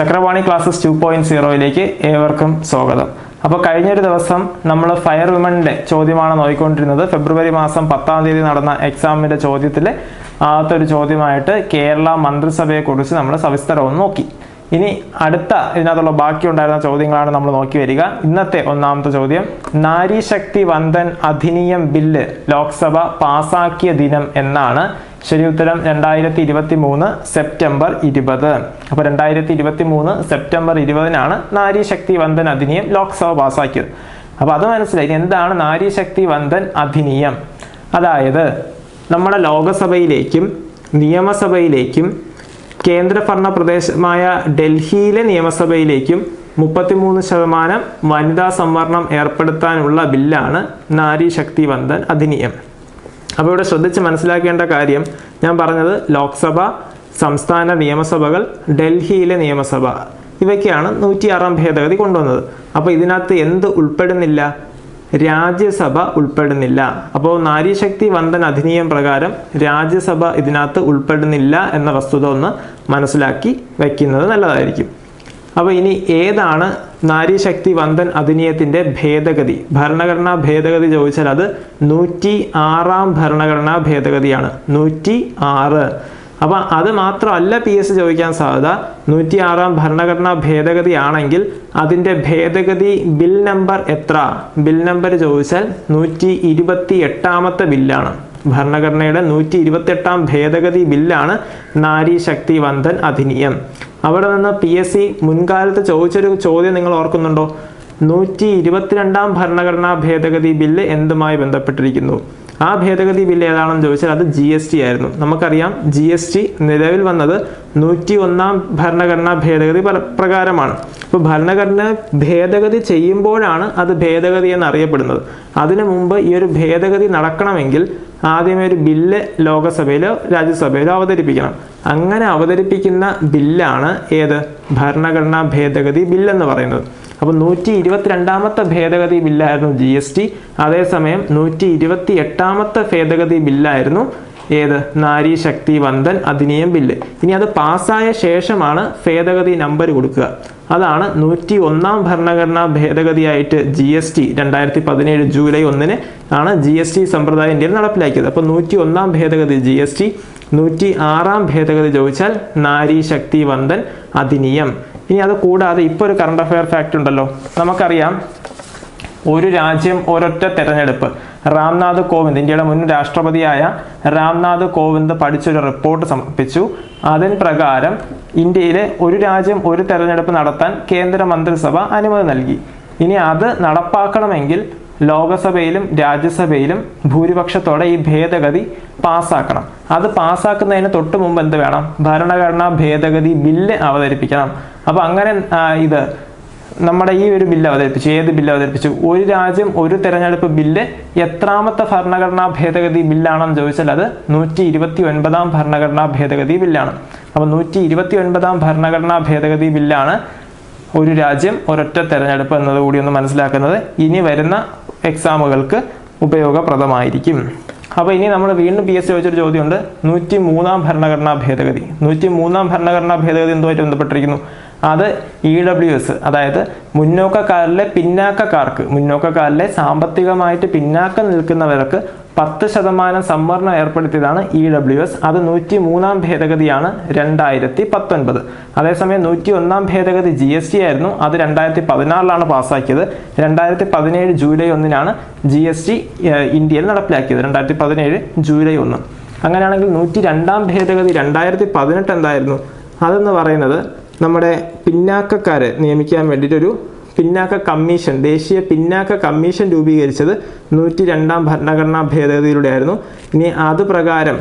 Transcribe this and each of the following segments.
Chakravani classes two point സീറോയിലേക്ക് ഏവർക്കും സ്വാഗതം. അപ്പോൾ കഴിഞ്ഞൊരു ദിവസം നമ്മൾ ഫയർ വിമണിന്റെ ചോദ്യമാണ് നോക്കിക്കൊണ്ടിരുന്നത് ഫെബ്രുവരി മാസം പത്താം തീയതി നടന്ന എക്സാമിന്റെ ചോദ്യത്തിൽ ആദ്യത്തെ ഒരു ചോദ്യമായിട്ട് കേരള മന്ത്രിസഭയെക്കുറിച്ച് നമ്മൾ സവിസ്തരവും നോക്കി. ഇനി അടുത്ത ഇതിനകത്തുള്ള ബാക്കി ഉണ്ടായിരുന്ന ചോദ്യങ്ങളാണ് നമ്മൾ നോക്കി വരിക. ഇന്നത്തെ ഒന്നാമത്തെ ചോദ്യം നാരീശക്തി വന്ദൻ അധിനിയം ബില്ല് ലോക്സഭ പാസാക്കിയ ദിനം എന്നാണ്. ശരി ഉത്തരം രണ്ടായിരത്തി ഇരുപത്തി മൂന്ന് സെപ്റ്റംബർ ഇരുപത്. അപ്പോൾ രണ്ടായിരത്തി ഇരുപത്തി മൂന്ന് സെപ്റ്റംബർ ഇരുപതിനാണ് നാരീശക്തി വന്ദൻ അധിനിയം ലോക്സഭ പാസാക്കിയത്. അപ്പോൾ അത് മനസ്സിലായി. എന്താണ് നാരീശക്തി വന്ദൻ അധിനിയം? അതായത് നമ്മുടെ ലോകസഭയിലേക്കും നിയമസഭയിലേക്കും കേന്ദ്രഭരണ പ്രദേശമായ ഡൽഹിയിലെ നിയമസഭയിലേക്കും മുപ്പത്തിമൂന്ന് ശതമാനം വനിതാ സംവരണം ഏർപ്പെടുത്താനുള്ള ബില്ലാണ് നാരി ശക്തി വന്ദൻ അധിനിയം. അപ്പോൾ ഇവിടെ ശ്രദ്ധിച്ച് മനസ്സിലാക്കേണ്ട കാര്യം ഞാൻ പറഞ്ഞത് ലോക്സഭ സംസ്ഥാന നിയമസഭകൾ ഡൽഹിയിലെ നിയമസഭ ഇവയ്ക്കാണ് നൂറ്റി ആറാം ഭേദഗതി കൊണ്ടുവന്നത്. അപ്പോൾ ഇതിനകത്ത് എന്ത് ഉൾപ്പെടുന്നില്ല? രാജ്യസഭ ഉൾപ്പെടുന്നില്ല. അപ്പോൾ നാരീശക്തി വന്ദൻ അധിനിയം പ്രകാരം രാജ്യസഭ ഇതിനകത്ത് ഉൾപ്പെടുന്നില്ല എന്ന വസ്തുത ഒന്ന് മനസ്സിലാക്കി വയ്ക്കുന്നത് നല്ലതായിരിക്കും. അപ്പോൾ ഇനി ഏതാണ് നാരീശക്തി വന്ദൻ അധിനിയത്തിന്റെ ഭേദഗതി? ഭരണഘടനാ ഭേദഗതി ചോദിച്ചാൽ അത് നൂറ്റി ആറാം ഭരണഘടനാ ഭേദഗതിയാണ്. നൂറ്റി ആറ് അപ്പം അത് മാത്രമല്ല പി എസ് ചോദിക്കാൻ സാധ്യത. നൂറ്റി ആറാം ഭരണഘടനാ ഭേദഗതി ആണെങ്കിൽ അതിന്റെ ഭേദഗതി ബിൽ നമ്പർ എത്ര? ബിൽ നമ്പർ ചോദിച്ചാൽ നൂറ്റി ഇരുപത്തി എട്ടാമത്തെ ബില്ലാണ്. ഭരണഘടനയുടെ നൂറ്റി ഇരുപത്തെട്ടാം ഭേദഗതി ബില്ലാണ് നാരി ശക്തി വന്ദൻ അധിനിയം. അവിടെ നിന്ന് പി എസ് സി മുൻകാലത്ത് ചോദിച്ചൊരു ചോദ്യം നിങ്ങൾ ഓർക്കുന്നുണ്ടോ? നൂറ്റി ഇരുപത്തിരണ്ടാം ഭരണഘടനാ ഭേദഗതി ബില്ല് എന്തുമായി ബന്ധപ്പെട്ടിരിക്കുന്നു? ആ ഭേദഗതി ബില്ല് ഏതാണെന്ന് ചോദിച്ചാൽ അത് ജി എസ് ടി ആയിരുന്നു. നമുക്കറിയാം ജി എസ് ടി നിലവിൽ വന്നത് നൂറ്റി ഒന്നാം ഭരണഘടനാ ഭേദഗതി പ്ര- പ്രകാരമാണ്. ഇപ്പോൾ ഭരണഘടന ഭേദഗതി ചെയ്യുമ്പോഴാണ് അത് ഭേദഗതി എന്നറിയപ്പെടുന്നത്. അതിനു മുമ്പ് ഈ ഒരു ഭേദഗതി നടക്കണമെങ്കിൽ ആദ്യമേ ഒരു ബില്ല് ലോകസഭയിലോ രാജ്യസഭയിലോ അവതരിപ്പിക്കണം. അങ്ങനെ അവതരിപ്പിക്കുന്ന ബില്ലാണ് ഏത്? ഭരണഘടനാ ഭേദഗതി ബില്ലെന്ന് പറയുന്നത്. അപ്പോൾ നൂറ്റി ഇരുപത്തിരണ്ടാമത്തെ ഭേദഗതി ബില്ലായിരുന്നു ജി എസ് ടി അതേസമയം നൂറ്റി ഇരുപത്തി എട്ടാമത്തെ ഭേദഗതി ബില്ലായിരുന്നു ഏത്? നാരി ശക്തി വന്ദൻ അധിനിയം ബില്ല്. ഇനി അത് പാസ്സായ ശേഷമാണ് ഭേദഗതി നമ്പർ കൊടുക്കുക. അതാണ് നൂറ്റി ഒന്നാം ഭരണഘടനാ ഭേദഗതിയായിട്ട് ജി എസ് ടി രണ്ടായിരത്തി പതിനേഴ് ജൂലൈ ഒന്നിന് ആണ് ജി എസ് ടി സമ്പ്രദായം ഇന്ത്യയിൽ നടപ്പിലാക്കിയത്. അപ്പോൾ നൂറ്റി ഒന്നാം ഭേദഗതി ജി എസ് ടി നൂറ്റി ആറാം ഭേദഗതി ചോദിച്ചാൽ നാരി ശക്തി വന്ദൻ അധിനിയം. ഇനി അത് കൂടാതെ ഇപ്പോൾ ഒരു കറണ്ട് അഫയർ ഫാക്ട് ഉണ്ടല്ലോ. നമുക്കറിയാം ഒരു രാജ്യം ഒരൊറ്റ തെരഞ്ഞെടുപ്പ്. രാംനാഥ് കോവിന്ദ് ഇന്ത്യയുടെ മുൻ രാഷ്ട്രപതിയായ രാംനാഥ് കോവിന്ദ് പഠിച്ചൊരു റിപ്പോർട്ട് സമർപ്പിച്ചു. അതിൻ പ്രകാരം ഇന്ത്യയിലെ ഒരു രാജ്യം ഒരു തെരഞ്ഞെടുപ്പ് നടത്താൻ കേന്ദ്ര മന്ത്രിസഭ അനുമതി നൽകി. ഇനി അത് നടപ്പാക്കണമെങ്കിൽ ലോകസഭയിലും രാജ്യസഭയിലും ഭൂരിപക്ഷത്തോടെ ഈ ഭേദഗതി പാസ്സാക്കണം അത് പാസ്സാക്കുന്നതിന് തൊട്ട് മുമ്പ് എന്ത് വേണം? ഭരണഘടനാ ഭേദഗതി ബില്ല് അവതരിപ്പിക്കണം. അപ്പോൾ അങ്ങനെ ഇത് നമ്മുടെ ഈ ഒരു ബില്ല് അവതരിപ്പിച്ചു. ഏത് ബില്ല് അവതരിപ്പിച്ചു? ഒരു രാജ്യം ഒരു തെരഞ്ഞെടുപ്പ് ബില്ല് എത്രാമത്തെ ഭരണഘടനാ ഭേദഗതി ബില്ലാണെന്ന് ചോദിച്ചാൽ അത് നൂറ്റി ഇരുപത്തി ഒൻപതാം ഭരണഘടനാ ഭേദഗതി ബില്ലാണ്. അപ്പോൾ നൂറ്റി ഇരുപത്തി ഒൻപതാം ഭരണഘടനാ ഭേദഗതി ബില്ലാണ് ഒരു രാജ്യം ഒരൊറ്റ തെരഞ്ഞെടുപ്പ് എന്നതുകൂടി ഒന്ന് മനസ്സിലാക്കുന്നത്. ഇനി വരുന്ന എക്സാമുകൾക്ക് ഉപയോഗപ്രദമായിരിക്കും. അപ്പോൾ ഇനി നമ്മൾ വീണ്ടും പി എസ് സി ചോദിച്ചൊരു ചോദ്യമുണ്ട്. നൂറ്റി മൂന്നാം ഭരണഘടനാ ഭേദഗതി. നൂറ്റി മൂന്നാം ഭരണഘടനാ ഭേദഗതി എന്തുമായിട്ട് ബന്ധപ്പെട്ടിരിക്കുന്നു? അത് ഇ ഡബ്ല്യു എസ് അതായത് മുന്നോക്കക്കാരിലെ പിന്നാക്കക്കാർക്ക് മുന്നോക്കക്കാരിലെ സാമ്പത്തികമായിട്ട് പിന്നാക്കം നിൽക്കുന്നവർക്ക് പത്ത് ശതമാനം സംവരണം ഏർപ്പെടുത്തിയതാണ് ഇ ഡബ്ല്യു എസ് അത് നൂറ്റി മൂന്നാം ഭേദഗതിയാണ് രണ്ടായിരത്തി പത്തൊൻപത് അതേസമയം നൂറ്റി ഒന്നാം ഭേദഗതി ജി എസ് ടി ആയിരുന്നു. അത് രണ്ടായിരത്തി പതിനാറിലാണ് പാസ്സാക്കിയത്. രണ്ടായിരത്തി പതിനേഴ് ജൂലൈ ഒന്നിനാണ് ജി എസ് ടി ഇന്ത്യയിൽ നടപ്പിലാക്കിയത്. രണ്ടായിരത്തി പതിനേഴ് ജൂലൈ ഒന്ന്. അങ്ങനെയാണെങ്കിൽ നൂറ്റി രണ്ടാം ഭേദഗതി രണ്ടായിരത്തി പതിനെട്ട് എന്തായിരുന്നു? അതെന്ന് പറയുന്നത് നമ്മുടെ പിന്നാക്കക്കാരെ നിയമിക്കാൻ വേണ്ടിയിട്ടൊരു പിന്നാക്ക കമ്മീഷൻ ദേശീയ പിന്നാക്ക കമ്മീഷൻ രൂപീകരിച്ചത് നൂറ്റി രണ്ടാം ഭരണഘടനാ ഭേദഗതിയിലൂടെ ആയിരുന്നു ഇനി അത് പ്രകാരം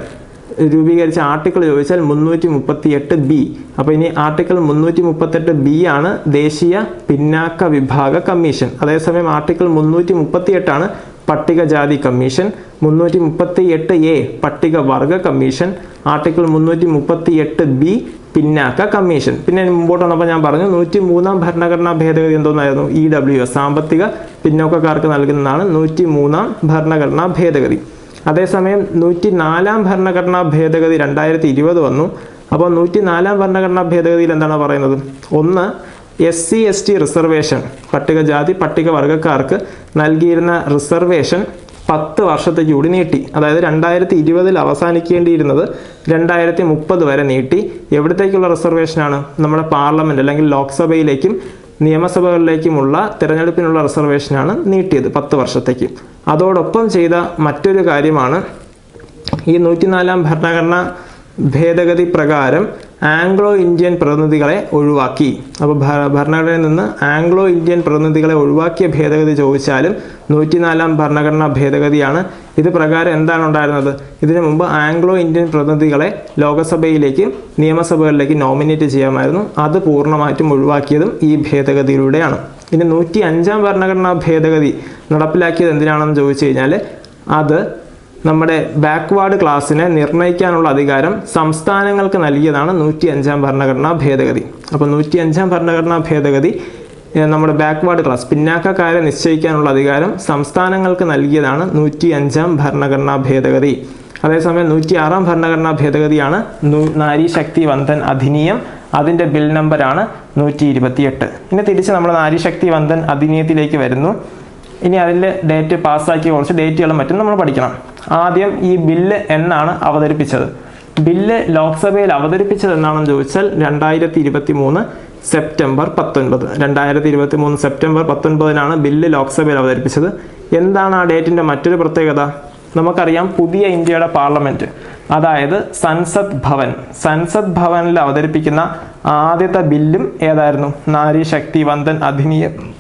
രൂപീകരിച്ച ആർട്ടിക്കിൾ ചോദിച്ചാൽ മുന്നൂറ്റി മുപ്പത്തി എട്ട് ബി. അപ്പോൾ ഇനി ആർട്ടിക്കിൾ മുന്നൂറ്റി മുപ്പത്തെട്ട് ബി ആണ് ദേശീയ പിന്നാക്ക വിഭാഗ കമ്മീഷൻ. അതേസമയം ആർട്ടിക്കിൾ മുന്നൂറ്റി മുപ്പത്തി എട്ടാണ് പട്ടികജാതി കമ്മീഷൻ. മുന്നൂറ്റി മുപ്പത്തി എട്ട് എ പട്ടികവർഗ കമ്മീഷൻ. ആർട്ടിക്കിൾ മുന്നൂറ്റി മുപ്പത്തി എട്ട് ബി പിന്നാക്ക കമ്മീഷൻ. പിന്നെ മുമ്പോട്ട് വന്നപ്പോൾ ഞാൻ പറഞ്ഞു നൂറ്റി മൂന്നാം ഭരണഘടനാ ഭേദഗതി എന്തോന്നായിരുന്നു? E W S. സാമ്പത്തിക പിന്നോക്കക്കാർക്ക് നൽകുന്നതാണ് നൂറ്റി മൂന്നാം ഭരണഘടനാ ഭേദഗതി. അതേസമയം നൂറ്റി നാലാം ഭരണഘടനാ ഭേദഗതി രണ്ടായിരത്തി ഇരുപത് വന്നു. അപ്പോൾ നൂറ്റി നാലാം ഭരണഘടനാ ഭേദഗതിയിൽ എന്താണ് പറയുന്നത്? ഒന്ന് S C S T reservation. പട്ടികജാതി പട്ടികവർഗക്കാർക്ക് നൽകിയിരുന്ന റിസർവേഷൻ പത്ത് വർഷത്തേക്ക് കൂടി നീട്ടി. അതായത് രണ്ടായിരത്തി ഇരുപതിൽ അവസാനിക്കേണ്ടിയിരുന്നത് രണ്ടായിരത്തി മുപ്പത് വരെ നീട്ടി. എവിടത്തേക്കുള്ള റിസർവേഷനാണ്? നമ്മുടെ പാർലമെന്റ് അല്ലെങ്കിൽ ലോക്സഭയിലേക്കും നിയമസഭകളിലേക്കുമുള്ള തിരഞ്ഞെടുപ്പിനുള്ള റിസർവേഷനാണ് നീട്ടിയത് പത്ത് വർഷത്തേക്ക്. അതോടൊപ്പം ചെയ്ത മറ്റൊരു കാര്യമാണ് ഈ നൂറ്റിനാലാം ഭരണഘടന ഭേദഗതി പ്രകാരം ആംഗ്ലോ ഇന്ത്യൻ പ്രതിനിധികളെ ഒഴിവാക്കി. അപ്പോൾ ഭരണഘടനയിൽ നിന്ന് ആംഗ്ലോ ഇന്ത്യൻ പ്രതിനിധികളെ ഒഴിവാക്കിയ ഭേദഗതി ചോദിച്ചാലും നൂറ്റിനാലാം ഭരണഘടനാ ഭേദഗതിയാണ്. ഇത് പ്രകാരം എന്താണ് ഉണ്ടായിരുന്നത്? ഇതിനു മുമ്പ് ആംഗ്ലോ ഇന്ത്യൻ പ്രതിനിധികളെ ലോകസഭയിലേക്ക് നിയമസഭകളിലേക്ക് നോമിനേറ്റ് ചെയ്യാമായിരുന്നു. അത് പൂർണമായിട്ടും ഒഴിവാക്കിയതും ഈ ഭേദഗതിയിലൂടെയാണ്. ഇനി നൂറ്റി അഞ്ചാം ഭരണഘടനാ ഭേദഗതി നടപ്പിലാക്കിയത് എന്തിനാണെന്ന് ചോദിച്ചു കഴിഞ്ഞാൽ അത് നമ്മുടെ ബാക്ക്വാർഡ് ക്ലാസ്സിനെ നിർണയിക്കാനുള്ള അധികാരം സംസ്ഥാനങ്ങൾക്ക് നൽകിയതാണ് നൂറ്റി അഞ്ചാം ഭരണഘടനാ ഭേദഗതി. അപ്പോൾ നൂറ്റി അഞ്ചാം ഭരണഘടനാ ഭേദഗതി നമ്മുടെ ബാക്ക്വാർഡ് ക്ലാസ് പിന്നാക്കക്കാരെ നിശ്ചയിക്കാനുള്ള അധികാരം സംസ്ഥാനങ്ങൾക്ക് നൽകിയതാണ് നൂറ്റി അഞ്ചാം ഭരണഘടനാ ഭേദഗതി. അതേസമയം നൂറ്റി ആറാം ഭരണഘടനാ ഭേദഗതിയാണ് നാരി ശക്തി വന്ദൻ അധിനിയം അതിന്റെ ബിൽ നമ്പറാണ് നൂറ്റി ഇരുപത്തിയെട്ട് ഇനി തിരിച്ച് നമ്മൾ നാരി ശക്തി വന്ദൻ അധിനിയത്തിലേക്ക് വരുന്നു. ഇനി അതിൽ ഡേറ്റ് പാസ്സാക്കിയ കുറച്ച് ഡേറ്റുകളും മറ്റും നമ്മൾ പഠിക്കണം. ആദ്യം ഈ ബില്ല് എന്നാണ് അവതരിപ്പിച്ചത്. ബില്ല് ലോക്സഭയിൽ അവതരിപ്പിച്ചത് എന്നാണെന്ന് ചോദിച്ചാൽ രണ്ടായിരത്തി ഇരുപത്തി മൂന്ന് സെപ്റ്റംബർ പത്തൊൻപത്. രണ്ടായിരത്തി ഇരുപത്തി മൂന്ന് സെപ്റ്റംബർ പത്തൊൻപതിനാണ് ബില്ല് ലോക്സഭയിൽ അവതരിപ്പിച്ചത്. എന്താണ് ആ ഡേറ്റിന്റെ മറ്റൊരു പ്രത്യേകത? നമുക്കറിയാം പുതിയ ഇന്ത്യയുടെ പാർലമെന്റ് അതായത് സൻസദ് ഭവൻ. സൻസദ് ഭവനിൽ അവതരിപ്പിക്കുന്ന ആദ്യത്തെ ബില്ലും ഏതായിരുന്നു? നാരി ശക്തി വന്ദൻ അധിനിയം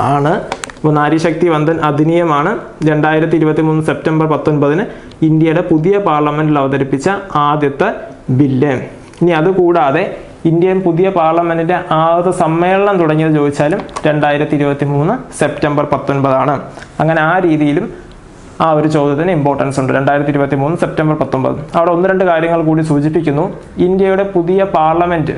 ആണ്. അപ്പോൾ നാരീശക്തി വന്ദൻ അധിനിയമാണ്. രണ്ടായിരത്തി ഇരുപത്തി മൂന്ന് സെപ്റ്റംബർ പത്തൊൻപതിന് ഇന്ത്യയുടെ പുതിയ പാർലമെന്റിൽ അവതരിപ്പിച്ച ആദ്യത്തെ ബില്ല്. ഇനി അതുകൂടാതെ ഇന്ത്യൻ പുതിയ പാർലമെന്റിന്റെ ആദ്യത്തെ സമ്മേളനം തുടങ്ങിയത് ചോദിച്ചാലും രണ്ടായിരത്തി ഇരുപത്തി മൂന്ന് സെപ്റ്റംബർ പത്തൊൻപതാണ്. അങ്ങനെ ആ രീതിയിലും ആ ഒരു ചോദ്യത്തിന് ഇമ്പോർട്ടൻസ് ഉണ്ട്. രണ്ടായിരത്തി ഇരുപത്തി മൂന്ന് സെപ്റ്റംബർ പത്തൊമ്പത് അവിടെ ഒന്ന് രണ്ട് കാര്യങ്ങൾ കൂടി സൂചിപ്പിക്കുന്നു. ഇന്ത്യയുടെ പുതിയ പാർലമെന്റ്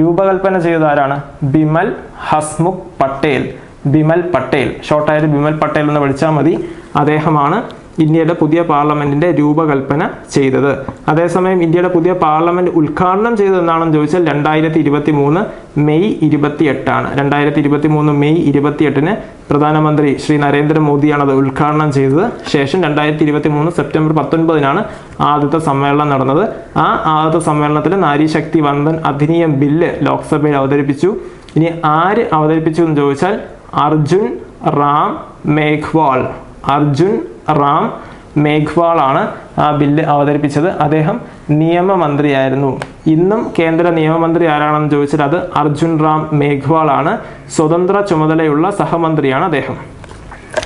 രൂപകൽപ്പന ചെയ്തത് ആരാണ്? ബിമൽ ഹസ്മുഖ് പട്ടേൽ. ബിമൽ പട്ടേൽ. ഷോർട്ടായത് ബിമൽ പട്ടേൽ എന്ന് വിളിച്ചാൽ മതി. അദ്ദേഹമാണ് ഇന്ത്യയുടെ പുതിയ പാർലമെന്റിന്റെ രൂപകൽപ്പന ചെയ്തത്. അതേസമയം ഇന്ത്യയുടെ പുതിയ പാർലമെന്റ് ഉദ്ഘാടനം ചെയ്തത് എന്നാണെന്ന് ചോദിച്ചാൽ രണ്ടായിരത്തി ഇരുപത്തി മൂന്ന് മെയ് ഇരുപത്തി എട്ടാണ് രണ്ടായിരത്തി ഇരുപത്തി മൂന്ന് മെയ് ഇരുപത്തിയെട്ടിന് പ്രധാനമന്ത്രി ശ്രീ നരേന്ദ്രമോദിയാണ് അത് ഉദ്ഘാടനം ചെയ്തത്. ശേഷം രണ്ടായിരത്തി ഇരുപത്തി മൂന്ന് സെപ്റ്റംബർ പത്തൊൻപതിനാണ് ആദ്യത്തെ സമ്മേളനം നടന്നത്. ആ ആദ്യത്തെ സമ്മേളനത്തിൽ നാരീശക്തി വന്ദൻ അധിനിയം ബില്ല് ലോക്സഭയിൽ അവതരിപ്പിച്ചു. ഇനി ആര് അവതരിപ്പിച്ചു എന്ന് ചോദിച്ചാൽ അർജുൻ റാം മേഘ്വാൾ. അർജുൻ റാം മേഘ്വാൾ ആണ് ആ ബില്ല് അവതരിപ്പിച്ചത്. അദ്ദേഹം നിയമമന്ത്രിയായിരുന്നു. ഇന്നും കേന്ദ്ര നിയമമന്ത്രി ആരാണെന്ന് ചോദിച്ചാൽ അത് അർജുൻ റാം മേഘ്വാൾ ആണ്. സ്വതന്ത്ര ചുമതലയുള്ള സഹമന്ത്രിയാണ് അദ്ദേഹം.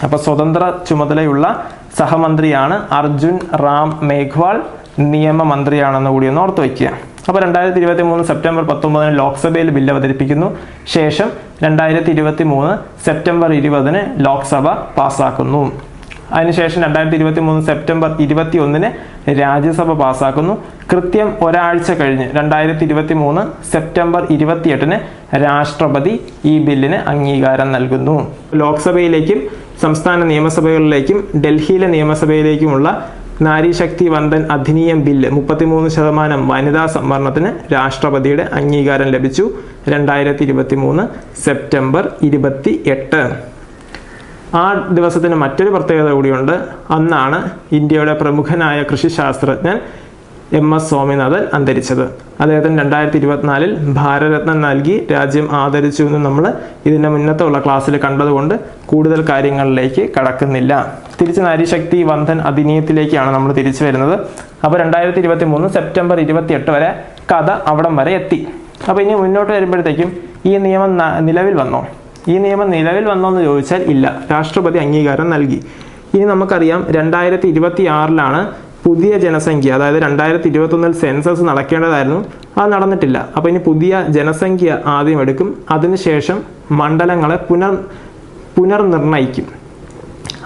അപ്പോൾ സ്വതന്ത്ര ചുമതലയുള്ള സഹമന്ത്രിയാണ് അർജുൻ റാം മേഘ്വാൾ നിയമമന്ത്രിയാണെന്ന് കൂടി ഒന്ന് ഓർത്ത് അപ്പോൾ രണ്ടായിരത്തി ഇരുപത്തി മൂന്ന് സെപ്റ്റംബർ പത്തൊമ്പതിന് ലോക്സഭയിൽ ബില്ല് അവതരിപ്പിക്കുന്നു. ശേഷം രണ്ടായിരത്തി ഇരുപത്തി മൂന്ന് സെപ്റ്റംബർ ഇരുപതിന് ലോക്സഭ പാസ്സാക്കുന്നു. അതിനുശേഷം രണ്ടായിരത്തി ഇരുപത്തി മൂന്ന് സെപ്റ്റംബർ ഇരുപത്തി ഒന്നിന് രാജ്യസഭ പാസ്സാക്കുന്നു. കൃത്യം ഒരാഴ്ച കഴിഞ്ഞ് രണ്ടായിരത്തി ഇരുപത്തി മൂന്ന് സെപ്റ്റംബർ ഇരുപത്തിയെട്ടിന് രാഷ്ട്രപതി ഈ ബില്ലിന് അംഗീകാരം നൽകുന്നു. ലോക്സഭയിലേക്കും സംസ്ഥാന നിയമസഭകളിലേക്കും ഡൽഹിയിലെ നിയമസഭയിലേക്കുമുള്ള നാരീശക്തി വന്ദൻ അധിനിയം ബില്ല് മുപ്പത്തിമൂന്ന് ശതമാനം വനിതാ സംവരണത്തിന് രാഷ്ട്രപതിയുടെ അംഗീകാരം ലഭിച്ചു. രണ്ടായിരത്തി ഇരുപത്തി മൂന്ന് സെപ്റ്റംബർ ഇരുപത്തി എട്ട് ആ ദിവസത്തിന് മറ്റൊരു പ്രത്യേകത കൂടിയുണ്ട്. അന്നാണ് ഇന്ത്യയുടെ പ്രമുഖനായ കൃഷിശാസ്ത്രജ്ഞൻ എം എസ് സ്വാമിനാഥൻ അന്തരിച്ചത്. അദ്ദേഹത്തിന് രണ്ടായിരത്തി ഇരുപത്തിനാലിൽ ഭാരതരത്നം നൽകി രാജ്യം ആദരിച്ചു എന്ന് നമ്മൾ ഇതിന്റെ മുന്നത്തുള്ള ക്ലാസ്സിൽ കണ്ടതുകൊണ്ട് കൂടുതൽ കാര്യങ്ങളിലേക്ക് കടക്കുന്നില്ല. തിരിച്ച് നാരീശക്തി വന്ധൻ അധിനിയത്തിലേക്കാണ് നമ്മൾ തിരിച്ചു വരുന്നത്. അപ്പോൾ രണ്ടായിരത്തി ഇരുപത്തി മൂന്ന് സെപ്റ്റംബർ ഇരുപത്തി എട്ട് വരെ കഥ അവിടം വരെ എത്തി. അപ്പോൾ ഇനി മുന്നോട്ട് വരുമ്പോഴത്തേക്കും ഈ നിയമം നിലവിൽ വന്നോ? ഈ നിയമം നിലവിൽ വന്നോ എന്ന് ചോദിച്ചാൽ ഇല്ല. രാഷ്ട്രപതി അംഗീകാരം നൽകി. ഇനി നമുക്കറിയാം രണ്ടായിരത്തി ഇരുപത്തി ആറിലാണ് പുതിയ ജനസംഖ്യ അതായത് രണ്ടായിരത്തി ഇരുപത്തൊന്നിൽ സെൻസസ് നടക്കേണ്ടതായിരുന്നു. അത് നടന്നിട്ടില്ല. അപ്പോൾ ഇനി പുതിയ ജനസംഖ്യ ആദ്യം എടുക്കും. അതിനുശേഷം മണ്ഡലങ്ങളെ പുനർ പുനർനിർണയിക്കും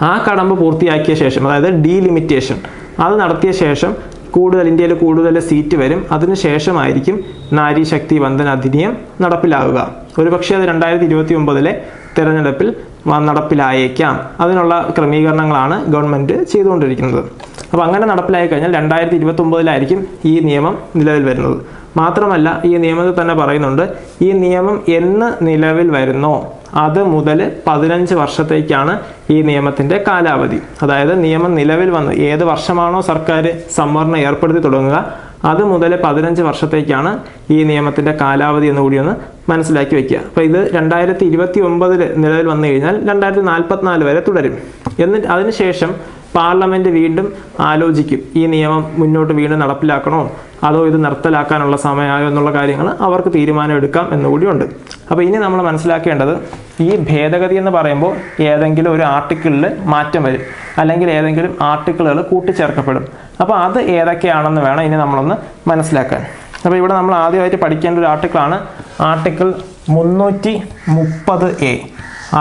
ആ കടമ്പ് പൂർത്തിയാക്കിയ ശേഷം അതായത് ഡീലിമിറ്റേഷൻ അത് നടത്തിയ ശേഷം കൂടുതൽ ഇന്ത്യയിൽ കൂടുതൽ സീറ്റ് വരും. അതിനുശേഷമായിരിക്കും നാരി ശക്തി വന്ദന അധിനിയം നടപ്പിലാവുക. ഒരുപക്ഷെ അത് രണ്ടായിരത്തി ഇരുപത്തി ഒമ്പതിലെ തെരഞ്ഞെടുപ്പിൽ നടപ്പിലായേക്കാം. അതിനുള്ള ക്രമീകരണങ്ങളാണ് ഗവൺമെന്റ് ചെയ്തുകൊണ്ടിരിക്കുന്നത്. അപ്പോൾ അങ്ങനെ നടപ്പിലായി കഴിഞ്ഞാൽ രണ്ടായിരത്തി ഇരുപത്തി ഒമ്പതിലായിരിക്കും ഈ നിയമം നിലവിൽ വരുന്നത്. മാത്രമല്ല ഈ നിയമത്തിൽ തന്നെ പറയുന്നുണ്ട് ഈ നിയമം എന്ന് നിലവിൽ വരുന്നോ? അത് മുതൽ പതിനഞ്ച് വർഷത്തേക്കാണ് ഈ നിയമത്തിന്റെ കാലാവധി. അതായത് നിയമം നിലവിൽ വന്ന് ഏത് വർഷമാണോ സർക്കാർ സംവരണം ഏർപ്പെടുത്തി തുടങ്ങുക അത് മുതൽ പതിനഞ്ച് വർഷത്തേക്കാണ് ഈ നിയമത്തിന്റെ കാലാവധി എന്ന് കൂടി ഒന്ന് മനസ്സിലാക്കി വെക്കുക. അപ്പോൾ ഇത് രണ്ടായിരത്തി ഇരുപത്തി ഒമ്പതിൽ നിലവിൽ വന്നു കഴിഞ്ഞാൽ രണ്ടായിരത്തി നാൽപ്പത്തിനാല് വരെ തുടരും. എന്നിട്ട് അതിനുശേഷം പാർലമെന്റ് വീണ്ടും ആലോചിക്കും ഈ നിയമം മുന്നോട്ട് വീണ്ടും നടപ്പിലാക്കണോ? അതോ ഇത് നിർത്തലാക്കാനുള്ള സമയമായോ എന്നുള്ള കാര്യങ്ങൾ അവർക്ക് തീരുമാനം എടുക്കാം എന്നുകൂടിയുണ്ട് അപ്പോൾ ഇനി നമ്മൾ മനസ്സിലാക്കേണ്ടത് ഈ ഭേദഗതി എന്ന് പറയുമ്പോൾ ഏതെങ്കിലും ഒരു ആർട്ടിക്കിളിൽ മാറ്റം വരും. അല്ലെങ്കിൽ ഏതെങ്കിലും ആർട്ടിക്കിളുകൾ കൂട്ടിച്ചേർക്കപ്പെടും. അപ്പോൾ അത് ഏതൊക്കെയാണെന്ന് വേണം ഇനി നമ്മളൊന്ന് മനസ്സിലാക്കാൻ. അപ്പോൾ ഇവിടെ നമ്മൾ ആദ്യമായിട്ട് പഠിക്കേണ്ട ഒരു ആർട്ടിക്കിളാണ് ആർട്ടിക്കിൾ മുന്നൂറ്റി മുപ്പത് എ.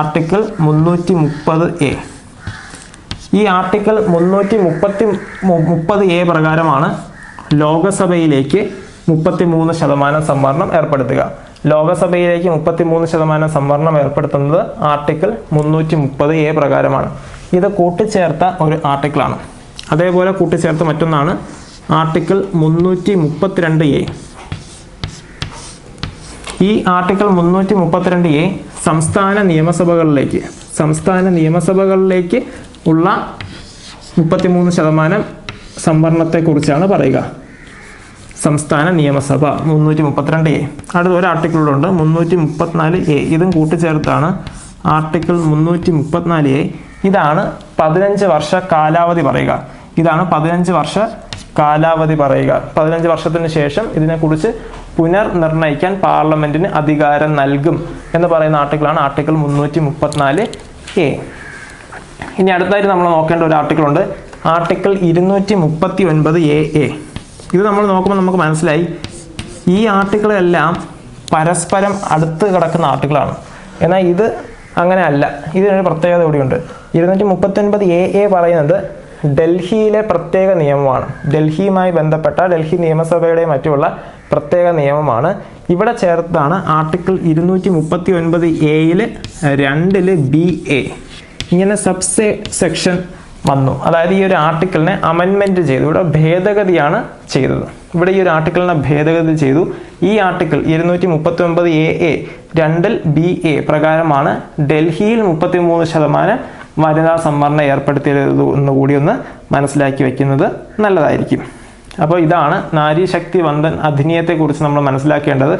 ആർട്ടിക്കിൾ മുന്നൂറ്റി മുപ്പത് എ. ഈ ആർട്ടിക്കിൾ മുന്നൂറ്റി മുപ്പത്തി മുപ്പത് എ പ്രകാരമാണ് ലോകസഭയിലേക്ക് മുപ്പത്തി മൂന്ന് ശതമാനം സംവരണം ഏർപ്പെടുത്തുക. ലോകസഭയിലേക്ക് മുപ്പത്തി മൂന്ന് ശതമാനം സംവരണം ഏർപ്പെടുത്തുന്നത് ആർട്ടിക്കിൾ മുന്നൂറ്റി മുപ്പത് എ പ്രകാരമാണ്. ഇത് കൂട്ടിച്ചേർത്ത ഒരു ആർട്ടിക്കിളാണ്. അതേപോലെ കൂട്ടിച്ചേർത്ത മറ്റൊന്നാണ് ആർട്ടിക്കിൾ മുന്നൂറ്റി മുപ്പത്തിരണ്ട് എ. ഈ ആർട്ടിക്കിൾ മുന്നൂറ്റി മുപ്പത്തിരണ്ട് എ സംസ്ഥാന നിയമസഭകളിലേക്ക് സംസ്ഥാന നിയമസഭകളിലേക്ക് ഉള്ള മുപ്പത്തിമൂന്ന് ശതമാനം സംവരണത്തെക്കുറിച്ചാണ് പറയുക. സംസ്ഥാന നിയമസഭ. മുന്നൂറ്റി മുപ്പത്തിരണ്ട് എ. അടുത്ത ഒരു ആർട്ടിക്കിളുണ്ട് മുന്നൂറ്റി മുപ്പത്തിനാല് എ. ഇതും കൂട്ടിച്ചേർത്താണ് ആർട്ടിക്കിൾ മുന്നൂറ്റി മുപ്പത്തിനാല് എ. ഇതാണ് പതിനഞ്ച് വർഷ കാലാവധി പറയുക. ഇതാണ് പതിനഞ്ച് വർഷ കാലാവധി പറയുക. പതിനഞ്ച് വർഷത്തിന് ശേഷം ഇതിനെക്കുറിച്ച് പുനർനിർണയിക്കാൻ പാർലമെന്റിന് അധികാരം നൽകും എന്ന് പറയുന്ന ആർട്ടിക്കിളാണ് ആർട്ടിക്കിൾ മുന്നൂറ്റി മുപ്പത്തിനാല് എ. ഇനി അടുത്തായിട്ട് നമ്മൾ നോക്കേണ്ട ഒരു ആർട്ടിക്കിൾ ഉണ്ട് ആർട്ടിക്കിൾ ഇരുന്നൂറ്റി മുപ്പത്തി ഒൻപത് എ എ. ഇത് നമ്മൾ നോക്കുമ്പോൾ നമുക്ക് മനസ്സിലായി. ഈ ആർട്ടിക്കിളെല്ലാം പരസ്പരം അടുത്ത് കിടക്കുന്ന ആർട്ടിക്കിളാണ്. എന്നാൽ ഇത് അങ്ങനെ അല്ല. ഇതിനൊരു പ്രത്യേകത കൂടിയുണ്ട് ഇരുന്നൂറ്റി മുപ്പത്തി ഒൻപത് എ എ പറയുന്നത് ഡൽഹിയിലെ പ്രത്യേക നിയമമാണ്. ഡൽഹിയുമായി ബന്ധപ്പെട്ട ഡൽഹി നിയമസഭയുടെ മറ്റുമുള്ള പ്രത്യേക നിയമമാണ്. ഇവിടെ ചേർത്താണ് ആർട്ടിക്കിൾ ഇരുന്നൂറ്റി മുപ്പത്തി ഒൻപത് എയിൽ രണ്ടിൽ ബി എ. ഇങ്ങനെ സബ്സെ സെക്ഷൻ വന്നു. അതായത് ഈ ഒരു ആർട്ടിക്കിളിനെ അമെൻമെന്റ് ചെയ്തു. ഇവിടെ ഭേദഗതിയാണ് ചെയ്തത്. ഇവിടെ ഈ ഒരു ആർട്ടിക്കിളിനെ ഭേദഗതി ചെയ്തു. ഈ ആർട്ടിക്കിൾ ഇരുന്നൂറ്റി മുപ്പത്തി ഒമ്പത് എ എ രണ്ടിൽ ബി എ പ്രകാരമാണ് ഡൽഹിയിൽ മുപ്പത്തി മൂന്ന് ശതമാനം വനിതാ സംവരണം ഏർപ്പെടുത്തിയത് കൂടി ഒന്ന് മനസ്സിലാക്കി വെക്കുന്നത് നല്ലതായിരിക്കും. അപ്പോൾ ഇതാണ് നാരി ശക്തി വന്ദൻ അധിനിയത്തെക്കുറിച്ച് നമ്മൾ മനസ്സിലാക്കേണ്ടത്.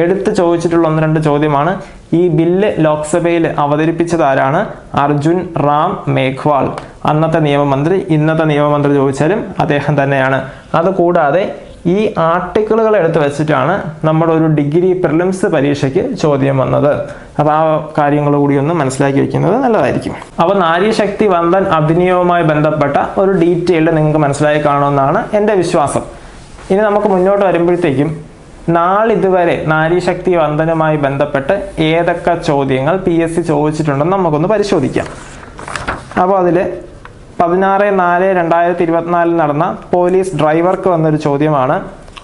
എടുത്ത് ചോദിച്ചിട്ടുള്ള ഒന്ന് രണ്ട് ചോദ്യമാണ്. ഈ ബില്ല് ലോക്സഭയിൽ അവതരിപ്പിച്ചത് ആരാണ് അർജുൻ റാം മേഘ്വാൾ. അന്നത്തെ നിയമമന്ത്രി ഇന്നത്തെ നിയമമന്ത്രി ചോദിച്ചാലും അദ്ദേഹം തന്നെയാണ്. അതുകൂടാതെ ഈ ആർട്ടിക്കിളുകൾ എടുത്തു വെച്ചിട്ടാണ് നമ്മുടെ ഒരു ഡിഗ്രി പ്രിലിംസ് പരീക്ഷയ്ക്ക് ചോദ്യം വന്നത്. അപ്പോൾ ആ കാര്യങ്ങൾ കൂടി ഒന്ന് മനസ്സിലാക്കി വെക്കുന്നത് നല്ലതായിരിക്കും. അപ്പോൾ നാരീശക്തി വന്ദൻ അഭിനയവുമായി ബന്ധപ്പെട്ട ഒരു ഡീറ്റെയിൽഡ് നിങ്ങൾക്ക് മനസ്സിലായി കാണുമെന്നാണ് എന്റെ വിശ്വാസം. ഇനി നമുക്ക് മുന്നോട്ട് വരുമ്പോഴത്തേക്കും നാളിതുവരെ നാരീശക്തി വന്ദനുമായി ബന്ധപ്പെട്ട് ഏതൊക്കെ ചോദ്യങ്ങൾ പി എസ് സി ചോദിച്ചിട്ടുണ്ടെന്ന് നമുക്കൊന്ന് പരിശോധിക്കാം. അപ്പോൾ അതിൽ പതിനാറ് നാല് രണ്ടായിരത്തി ഇരുപത്തിനാലിൽ നടന്ന പോലീസ് ഡ്രൈവർക്ക് വന്നൊരു ചോദ്യമാണ്.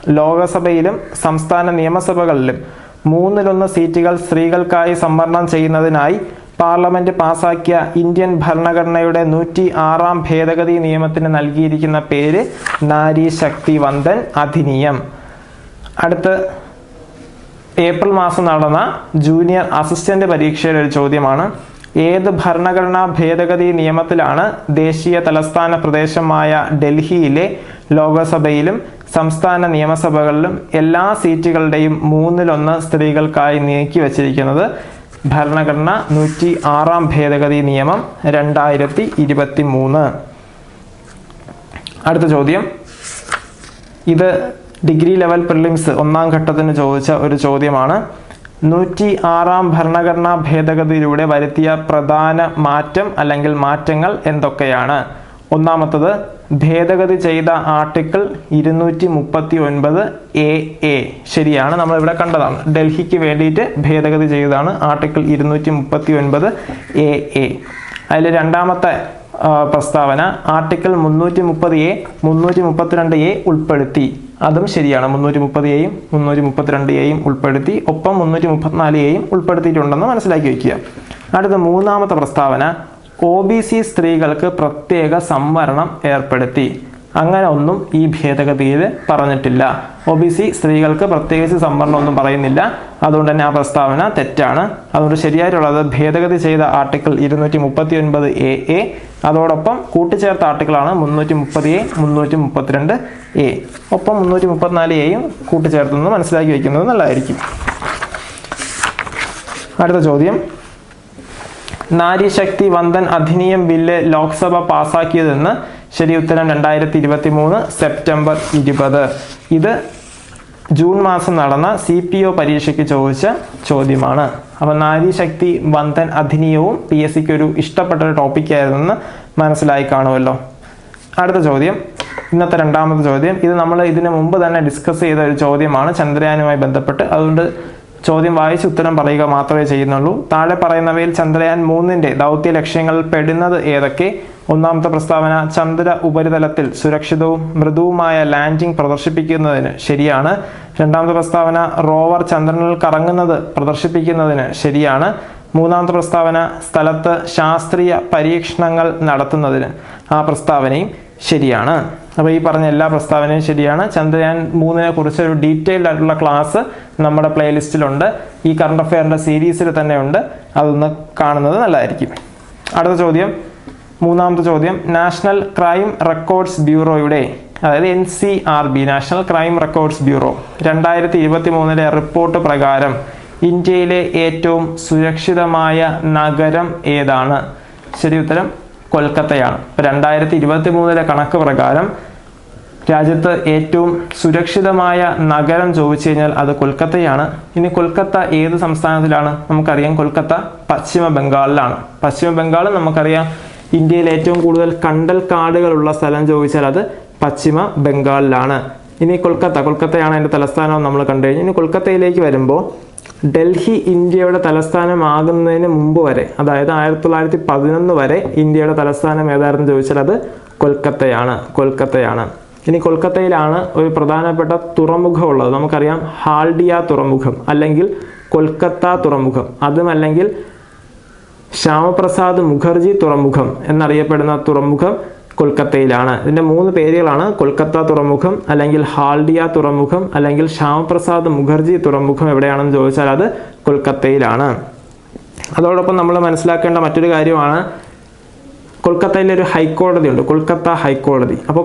ലോകസഭയിലും സംസ്ഥാന നിയമസഭകളിലും മൂന്നിലൊന്ന് സീറ്റുകൾ സ്ത്രീകൾക്കായി സംവരണം ചെയ്യുന്നതിനായി പാർലമെന്റ് പാസാക്കിയ ഇന്ത്യൻ ഭരണഘടനയുടെ നൂറ്റി ആറാം ഭേദഗതി നിയമത്തിന് നൽകിയിരിക്കുന്ന പേര് നാരി ശക്തി വന്ദൻ അധിനിയം. അടുത്ത് ഏപ്രിൽ മാസം നടന്ന ജൂനിയർ അസിസ്റ്റന്റ് പരീക്ഷയുടെ ഒരു ചോദ്യമാണ്. ഏത് ഭരണഘടനാ ഭേദഗതി നിയമത്തിലാണ് ദേശീയ തലസ്ഥാന പ്രദേശമായ ഡൽഹിയിലെ ലോകസഭയിലും സംസ്ഥാന നിയമസഭകളിലും എല്ലാ സീറ്റുകളുടെയും മൂന്നിലൊന്ന് സ്ത്രീകൾക്കായി നീക്കി വച്ചിരിക്കുന്നത് ഭരണഘടന നൂറ്റി ആറാം ഭേദഗതി നിയമം രണ്ടായിരത്തി ഇരുപത്തി മൂന്ന് അടുത്ത ചോദ്യം. ഇത് ഡിഗ്രി ലെവൽ പ്രിലിംസ് ഒന്നാം ഘട്ടത്തിന് ചോദിച്ച ഒരു ചോദ്യമാണ്. നൂറ്റി ആറാം ഭരണഘടനാ ഭേദഗതിയിലൂടെ വരുത്തിയ പ്രധാന മാറ്റം അല്ലെങ്കിൽ മാറ്റങ്ങൾ എന്തൊക്കെയാണ്? ഒന്നാമത്തത് ഭേദഗതി ചെയ്ത ആർട്ടിക്കിൾ ഇരുന്നൂറ്റി മുപ്പത്തി ഒൻപത് എ എ. ശരിയാണ് നമ്മൾ ഇവിടെ കണ്ടതാണ്. ഡൽഹിക്ക് വേണ്ടിയിട്ട് ഭേദഗതി ചെയ്തതാണ് ആർട്ടിക്കിൾ ഇരുന്നൂറ്റി മുപ്പത്തി ഒൻപത് എ എ. അതിൽ രണ്ടാമത്തെ പ്രസ്താവന ആർട്ടിക്കിൾ മുന്നൂറ്റി മുപ്പത് എ മുന്നൂറ്റി മുപ്പത്തിരണ്ട് എ ഉൾപ്പെടുത്തി. അതും ശരിയാണ്. മുന്നൂറ്റി മുപ്പത് എയും മുന്നൂറ്റി മുപ്പത്തിരണ്ട് എയും ഉൾപ്പെടുത്തി. ഒപ്പം മുന്നൂറ്റി മുപ്പത്തിനാല് എയും ഉൾപ്പെടുത്തിയിട്ടുണ്ടെന്ന് മനസ്സിലാക്കി വയ്ക്കുക. അടുത്ത മൂന്നാമത്തെ പ്രസ്താവന ഒ ബി സി സ്ത്രീകൾക്ക് പ്രത്യേക സംവരണം ഏർപ്പെടുത്തി. അങ്ങനെ ഒന്നും ഈ ഭേദഗതിയിൽ പറഞ്ഞിട്ടില്ല. ഒ ബി സി സ്ത്രീകൾക്ക് പ്രത്യേകിച്ച് സംവരണം ഒന്നും പറയുന്നില്ല. അതുകൊണ്ട് തന്നെ ആ പ്രസ്താവന തെറ്റാണ്. അതുകൊണ്ട് ശരിയായിട്ടുള്ളത് ഭേദഗതി ചെയ്ത ആർട്ടിക്കിൾ ഇരുന്നൂറ്റി മുപ്പത്തി ഒൻപത് എ എ. അതോടൊപ്പം കൂട്ടിച്ചേർത്ത ആർട്ടിക്കിളാണ് മുന്നൂറ്റി മുപ്പത് എ. മുന്നൂറ്റി മുപ്പത്തിരണ്ട് എ ഒപ്പം മുന്നൂറ്റി മുപ്പത്തിനാല് എയും കൂട്ടിച്ചേർത്തെന്ന് മനസ്സിലാക്കി വയ്ക്കുന്നത് നല്ലതായിരിക്കും. അടുത്ത ചോദ്യം. നാരീശക്തി വന്ദൻ അധിനിയം ബില്ല് ലോക്സഭ പാസാക്കിയതെന്ന്. ശരി ഉത്തരം രണ്ടായിരത്തി ഇരുപത്തി മൂന്ന് സെപ്റ്റംബർ ഇരുപത്. ഇത് ജൂൺ മാസം നടന്ന സി പി ഒ പരീക്ഷയ്ക്ക് ചോദിച്ച ചോദ്യമാണ്. അപ്പം നാരീശക്തി വന്ദൻ അധിനിയവും പി എസ് സിക്ക് ഒരു ഇഷ്ടപ്പെട്ട ഒരു ടോപ്പിക്കായിരുന്നെന്ന് മനസ്സിലായി കാണുമല്ലോ. അടുത്ത ചോദ്യം. ഇന്നത്തെ രണ്ടാമത്തെ ചോദ്യം. ഇത് നമ്മൾ ഇതിനു മുമ്പ് തന്നെ ഡിസ്കസ് ചെയ്ത ഒരു ചോദ്യമാണ് ചന്ദ്രയാനുമായി ബന്ധപ്പെട്ട്. അതുകൊണ്ട് ചോദ്യം വായിച്ച് ഉത്തരം പറയുക മാത്രമേ ചെയ്യുന്നുള്ളൂ. താഴെ പറയുന്നവയിൽ ചന്ദ്രയാൻ മൂന്നിന്റെ ദൗത്യ ലക്ഷ്യങ്ങൾ പെടുന്നത് ഏതൊക്കെ? ഒന്നാമത്തെ പ്രസ്താവന ചന്ദ്ര ഉപരിതലത്തിൽ സുരക്ഷിതവും മൃദുവുമായ ലാൻഡിംഗ് പ്രദർശിപ്പിക്കുന്നതിന് ശരിയാണ്. രണ്ടാമത്തെ പ്രസ്താവന റോവർ ചന്ദ്രനിൽ കറങ്ങുന്നത് പ്രദർശിപ്പിക്കുന്നതിന് ശരിയാണ്. മൂന്നാമത്തെ പ്രസ്താവന സ്ഥലത്ത് ശാസ്ത്രീയ പരീക്ഷണങ്ങൾ നടത്തുന്നതിന് ആ പ്രസ്താവനയും ശരിയാണ്. അപ്പോൾ ഈ പറഞ്ഞ എല്ലാ പ്രസ്താവനയും ശരിയാണ്. ചന്ദ്രയാൻ മൂന്നിനെ കുറിച്ച് ഒരു ഡീറ്റെയിൽഡ് ആയിട്ടുള്ള ക്ലാസ് നമ്മുടെ പ്ലേലിസ്റ്റിലുണ്ട് ഈ കറണ്ട് അഫെയറിന്റെ സീരീസിൽ തന്നെ ഉണ്ട്. അതൊന്ന് കാണുന്നത് നല്ലതായിരിക്കും. അടുത്ത ചോദ്യം. മൂന്നാമത്തെ ചോദ്യം. നാഷണൽ ക്രൈം റെക്കോർഡ്സ് ബ്യൂറോയുടെ അതായത് N C R B national crime records bureau രണ്ടായിരത്തി ഇരുപത്തി മൂന്നിലെ റിപ്പോർട്ട് പ്രകാരം ഇന്ത്യയിലെ ഏറ്റവും സുരക്ഷിതമായ നഗരം ഏതാണ്? ശരി ഉത്തരം കൊൽക്കത്തയാണ്. ഇപ്പം രണ്ടായിരത്തി ഇരുപത്തി മൂന്നിലെ കണക്ക് പ്രകാരം രാജ്യത്ത് ഏറ്റവും സുരക്ഷിതമായ നഗരം ചോദിച്ചു കഴിഞ്ഞാൽ അത് കൊൽക്കത്തയാണ്. ഇനി കൊൽക്കത്ത ഏത് സംസ്ഥാനത്തിലാണ്? നമുക്കറിയാം കൊൽക്കത്ത പശ്ചിമ ബംഗാളിലാണ്. പശ്ചിമ ബംഗാൾ നമുക്കറിയാം ഇന്ത്യയിൽ ഏറ്റവും കൂടുതൽ കണ്ടൽ കാടുകളുള്ള സ്ഥലം ചോദിച്ചാൽ അത് പശ്ചിമ ബംഗാളിലാണ്. ഇനി കൊൽക്കത്ത കൊൽക്കത്തയാണ് അതിന്റെ തലസ്ഥാനം നമ്മൾ കണ്ടു കഴിഞ്ഞു. ഇനി കൊൽക്കത്തയിലേക്ക് വരുമ്പോൾ ഡൽഹി ഇന്ത്യയുടെ തലസ്ഥാനമാകുന്നതിന് മുമ്പ് വരെ അതായത് ആയിരത്തി തൊള്ളായിരത്തി പതിനൊന്ന് വരെ ഇന്ത്യയുടെ തലസ്ഥാനം ഏതായിരുന്നു ചോദിച്ചാൽ അത് കൊൽക്കത്തയാണ് കൊൽക്കത്തയാണ്. ഇനി കൊൽക്കത്തയിലാണ് ഒരു പ്രധാനപ്പെട്ട തുറമുഖം ഉള്ളത്. നമുക്കറിയാം ഹാൾഡിയ തുറമുഖം അല്ലെങ്കിൽ കൊൽക്കത്ത തുറമുഖം. അതും അല്ലെങ്കിൽ ശ്യാമപ്രസാദ് മുഖർജി തുറമുഖം എന്നറിയപ്പെടുന്ന തുറമുഖം കൊൽക്കത്തയിലാണ്. ഇതിന്റെ മൂന്ന് പേരുകളാണ് കൊൽക്കത്ത തുറമുഖം അല്ലെങ്കിൽ ഹാൽഡിയ തുറമുഖം അല്ലെങ്കിൽ ശ്യാമപ്രസാദ് മുഖർജി തുറമുഖം എവിടെയാണെന്ന് ചോദിച്ചാൽ അത് കൊൽക്കത്തയിലാണ്. അതോടൊപ്പം നമ്മൾ മനസ്സിലാക്കേണ്ട മറ്റൊരു കാര്യമാണ് കൊൽക്കത്തയിലൊരു ഹൈക്കോടതി ഉണ്ട് കൊൽക്കത്ത ഹൈക്കോടതി. അപ്പോൾ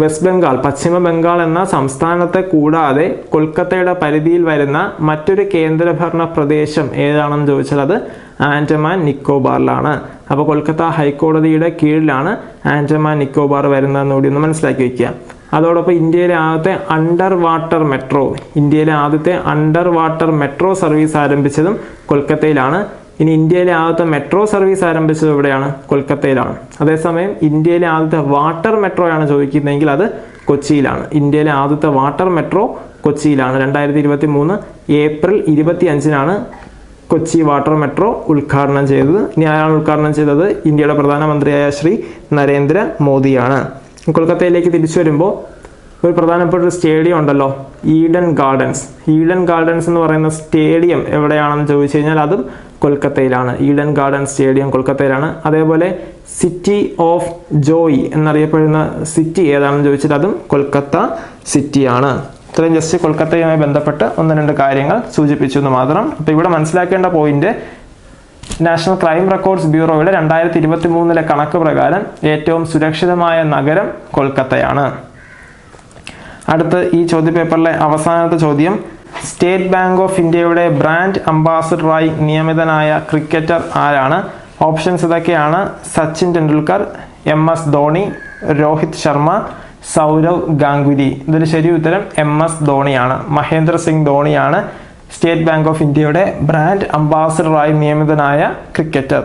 വെസ്റ്റ് ബംഗാൾ പശ്ചിമ ബംഗാൾ എന്ന സംസ്ഥാനത്തെ കൂടാതെ കൊൽക്കത്തയുടെ പരിധിയിൽ വരുന്ന മറ്റൊരു കേന്ദ്രഭരണ പ്രദേശം ഏതാണെന്ന് ചോദിച്ചാൽ അത് ആൻഡമാൻ നിക്കോബാറിലാണ്. അപ്പോൾ കൊൽക്കത്ത ഹൈക്കോടതിയുടെ കീഴിലാണ് ആൻഡമാൻ നിക്കോബാർ വരുന്നതെന്ന് കൂടി ഒന്ന് മനസ്സിലാക്കി വയ്ക്കുക അതോടൊപ്പം ഇന്ത്യയിലെ ആദ്യത്തെ അണ്ടർ വാട്ടർ മെട്രോ ഇന്ത്യയിലെ ആദ്യത്തെ അണ്ടർ വാട്ടർ മെട്രോ സർവീസ് ആരംഭിച്ചതും കൊൽക്കത്തയിലാണ്. ഇനി ഇന്ത്യയിലെ ആദ്യത്തെ മെട്രോ സർവീസ് ആരംഭിച്ചത് എവിടെയാണ്? കൊൽക്കത്തയിലാണ്. അതേസമയം ഇന്ത്യയിലെ ആദ്യത്തെ വാട്ടർ മെട്രോയാണ് ചോദിക്കുന്നതെങ്കിൽ അത് കൊച്ചിയിലാണ്. ഇന്ത്യയിലെ ആദ്യത്തെ വാട്ടർ മെട്രോ കൊച്ചിയിലാണ്. രണ്ടായിരത്തി ഇരുപത്തി മൂന്ന് ഏപ്രിൽ ഇരുപത്തി അഞ്ചിനാണ് കൊച്ചി വാട്ടർ മെട്രോ ഉദ്ഘാടനം ചെയ്തത് ഇനി ആരാണ് ഉദ്ഘാടനം ചെയ്തത്? ഇന്ത്യയുടെ പ്രധാനമന്ത്രിയായ ശ്രീ നരേന്ദ്ര മോദിയാണ്. കൊൽക്കത്തയിലേക്ക് തിരിച്ചു വരുമ്പോൾ ഒരു പ്രധാനപ്പെട്ട ഒരു സ്റ്റേഡിയം ഉണ്ടല്ലോ ഈഡൻ ഗാർഡൻസ്. ഈഡൻ ഗാർഡൻസ് എന്ന് പറയുന്ന സ്റ്റേഡിയം എവിടെയാണെന്ന് ചോദിച്ചു കഴിഞ്ഞാൽ അതും കൊൽക്കത്തയിലാണ്. ഈഡൻ ഗാർഡൻ സ്റ്റേഡിയം കൊൽക്കത്തയിലാണ്. അതേപോലെ സിറ്റി ഓഫ് ജോയ് എന്നറിയപ്പെടുന്ന സിറ്റി ഏതാണെന്ന് ചോദിച്ചാൽ അതും കൊൽക്കത്ത സിറ്റിയാണ്. ഇത്രയും ജസ്റ്റ് കൊൽക്കത്തയുമായി ബന്ധപ്പെട്ട് ഒന്ന് രണ്ട് കാര്യങ്ങൾ സൂചിപ്പിച്ചു എന്ന് മാത്രം. അപ്പോൾ ഇവിടെ മനസ്സിലാക്കേണ്ട പോയിന്റ് നാഷണൽ ക്രൈം റെക്കോർഡ്സ് ബ്യൂറോയുടെ രണ്ടായിരത്തി ഇരുപത്തി മൂന്നിലെ കണക്ക് പ്രകാരം ഏറ്റവും സുരക്ഷിതമായ നഗരം കൊൽക്കത്തയാണ്. അടുത്ത് ഈ ചോദ്യപേപ്പറിലെ അവസാനത്തെ ചോദ്യം. സ്റ്റേറ്റ് ബാങ്ക് ഓഫ് ഇന്ത്യയുടെ ബ്രാൻഡ് അംബാസഡറായി നിയമിതനായ ക്രിക്കറ്റർ ആരാണ്? ഓപ്ഷൻസ് ഇതൊക്കെയാണ് സച്ചിൻ ടെണ്ടുൽക്കർ എം എസ് ധോണി രോഹിത് ശർമ്മ സൗരവ് ഗാംഗുലി. ഇതിന് ശരി ഉത്തരം. എം എസ് ധോണിയാണ്. മഹേന്ദ്ര സിംഗ് ധോണിയാണ് സ്റ്റേറ്റ് ബാങ്ക് ഓഫ് ഇന്ത്യയുടെ ബ്രാൻഡ് അംബാസഡറായി നിയമിതനായ ക്രിക്കറ്റർ.